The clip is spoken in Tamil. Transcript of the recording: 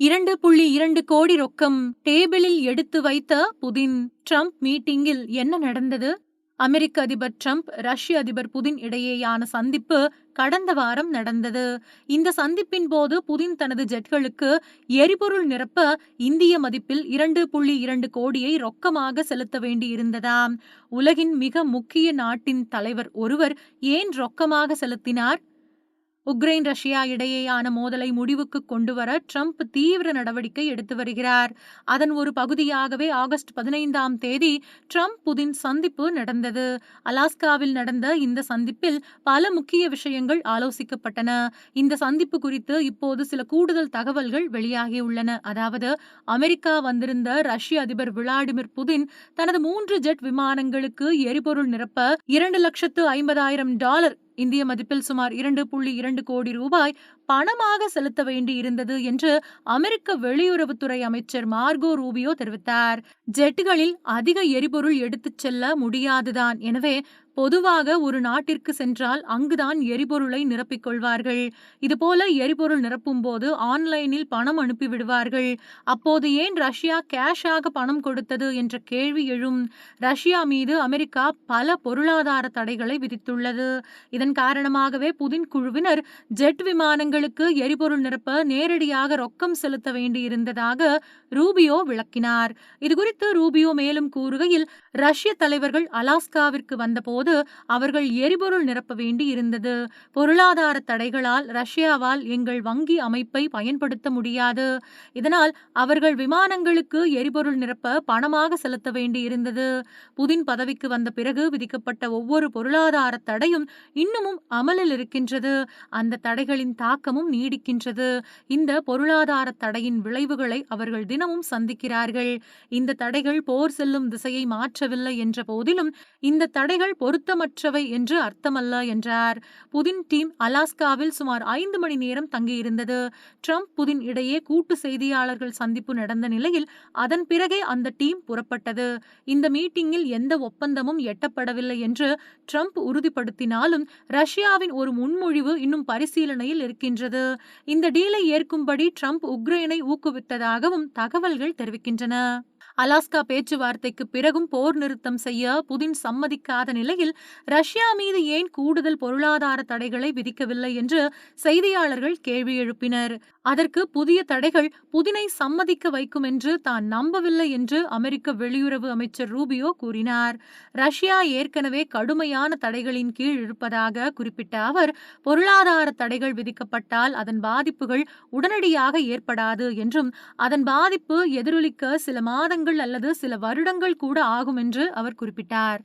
இரண்டு புள்ளி இரண்டு கோடி ரொக்கம் டேபிளில் எடுத்து வைத்த புதின் ட்ரம்ப் மீட்டிங்கில் என்ன நடந்தது? அமெரிக்க அதிபர் ட்ரம்ப் ரஷ்ய அதிபர் புதின் இடையேயான சந்திப்பு கடந்த வாரம் நடந்தது. இந்த சந்திப்பின் போது புதின் தனது ஜெட்களுக்கு எரிபொருள் நிரப்ப இந்திய மதிப்பில் இரண்டு புள்ளி இரண்டு கோடியை ரொக்கமாக செலுத்த வேண்டியிருந்ததாம். உலகின் மிக முக்கிய நாட்டின் தலைவர் ஒருவர் ஏன் ரொக்கமாக செலுத்தினார்? உக்ரைன் ரஷ்யா இடையேயான மோதலை முடிவுக்கு கொண்டு வர ட்ரம்ப் தீவிர நடவடிக்கை எடுத்து வருகிறார். அதன் ஒரு பகுதியாகவே ஆகஸ்ட் பதினைந்தாம் தேதி ட்ரம்ப் புதின் சந்திப்பு நடந்தது. அலாஸ்காவில் நடந்த இந்த சந்திப்பில் பல முக்கிய விஷயங்கள் ஆலோசிக்கப்பட்டன. இந்த சந்திப்பு குறித்து இப்போது சில கூடுதல் தகவல்கள் வெளியாகியுள்ளன. அதாவது அமெரிக்கா வந்திருந்த ரஷ்ய அதிபர் விளாடிமிர் புதின் தனது மூன்று ஜெட் விமானங்களுக்கு எரிபொருள் நிரப்ப இரண்டு லட்சத்து ஐம்பதாயிரம் டாலர் இந்திய மதிப்பில் சுமார் இரண்டு புள்ளி இரண்டு கோடி ரூபாய் பணமாக செலுத்த வேண்டி இருந்தது என்று அமெரிக்க வெளியுறவுத்துறை அமைச்சர் மார்கோ ரூபியோ தெரிவித்தார். ஜெட்டுகளில் அதிக எரிபொருள் எடுத்துச் செல்ல முடியாதுதான். எனவே பொதுவாக ஒரு நாட்டிற்கு சென்றால் அங்குதான் எரிபொருளை நிரப்பிக் கொள்வார்கள் இதுபோல எரிபொருள் நிரப்பும் போது ஆன்லைனில் பணம் அனுப்பிவிடுவார்கள். அப்போது ஏன் ரஷ்யா கேஷாக பணம் கொடுத்தது என்ற கேள்வி எழும். ரஷ்யா மீது அமெரிக்கா பல பொருளாதார தடைகளை விதித்துள்ளது. இதன் காரணமாகவே புதின் குழுவினர் ஜெட் விமானங்களுக்கு எரிபொருள் நிரப்ப நேரடியாக ரொக்கம் செலுத்த வேண்டியிருந்ததாக ரூபியோ விளக்கினார். இதுகுறித்து ரூபியோ மேலும் கூறுகையில் ரஷ்ய தலைவர்கள் அலாஸ்காவிற்கு வந்தபோது போது அவர்கள் எரிபொருள் நிரப்ப வேண்டி இருந்தது. பொருளாதார தடைகளால் ரஷ்யாவால் எங்கள் வங்கி அமைப்பை பயன்படுத்த முடியாது. இதனால் அவர்கள் விமானங்களுக்கு எரிபொருள் நிரப்ப பணமாக செலுத்த வேண்டி இருந்தது. புதின் பதவிக்கு வந்த பிறகு விதிக்கப்பட்ட ஒவ்வொரு பொருளாதார தடையும் இன்னமும் அமலில் இருக்கின்றது. அந்த தடைகளின் தாக்கமும் நீடிக்கின்றது. இந்த பொருளாதார தடையின் விளைவுகளை அவர்கள் தினமும் சந்திக்கிறார்கள். இந்த தடைகள் போர் செல்லும் திசையை மாற்றவில்லை என்ற போதிலும் இந்த தடைகள் பொருத்தமற்றவை என்று அர்த்தமல்ல என்றார். புதின் டீம் அலாஸ்காவில் சுமார் ஐந்து மணி நேரம் தங்கியிருந்தது. ட்ரம்ப் புதின் இடையே கூட்டு செய்தியாளர்கள் சந்திப்பு நடந்த நிலையில் அதன் பிறகே அந்த டீம் புறப்பட்டது. இந்த மீட்டிங்கில் எந்த ஒப்பந்தமும் எட்டப்படவில்லை என்று ட்ரம்ப் உறுதிப்படுத்தினாலும் ரஷ்யாவின் ஒரு முன்மொழிவு இன்னும் பரிசீலனையில் இருக்கின்றது. இந்த டீலை ஏற்கும்படி ட்ரம்ப் உக்ரைனை ஊக்குவித்ததாகவும் தகவல்கள் தெரிவிக்கின்றன. அலாஸ்கா பேச்சுவார்த்தைக்கு பிறகும் போர் நிறுத்தம் செய்ய புதின் சம்மதிக்காத நிலையில் ரஷ்யா மீது ஏன் கூடுதல் பொருளாதார தடைகளை விதிக்கவில்லை என்று செய்தியாளர்கள் கேள்வி எழுப்பினர். அதற்கு புதிய தடைகள் புதினை சம்மதிக்க வைக்கும் என்று தான் நம்பவில்லை என்று அமெரிக்க வெளியுறவு அமைச்சர் ரூபியோ கூறினார். ரஷ்யா ஏற்கனவே கடுமையான தடைகளின் கீழ் இருப்பதாக குறிப்பிட்ட அவர் பொருளாதார தடைகள் விதிக்கப்பட்டால் அதன் பாதிப்புகள் உடனடியாக ஏற்படாது என்றும் அதன் பாதிப்பு எதிரொலிக்க சில மாதங்கள் மாதங்கள் அல்லது சில வருடங்கள் கூட ஆகும் என்று அவர் குறிப்பிட்டார்.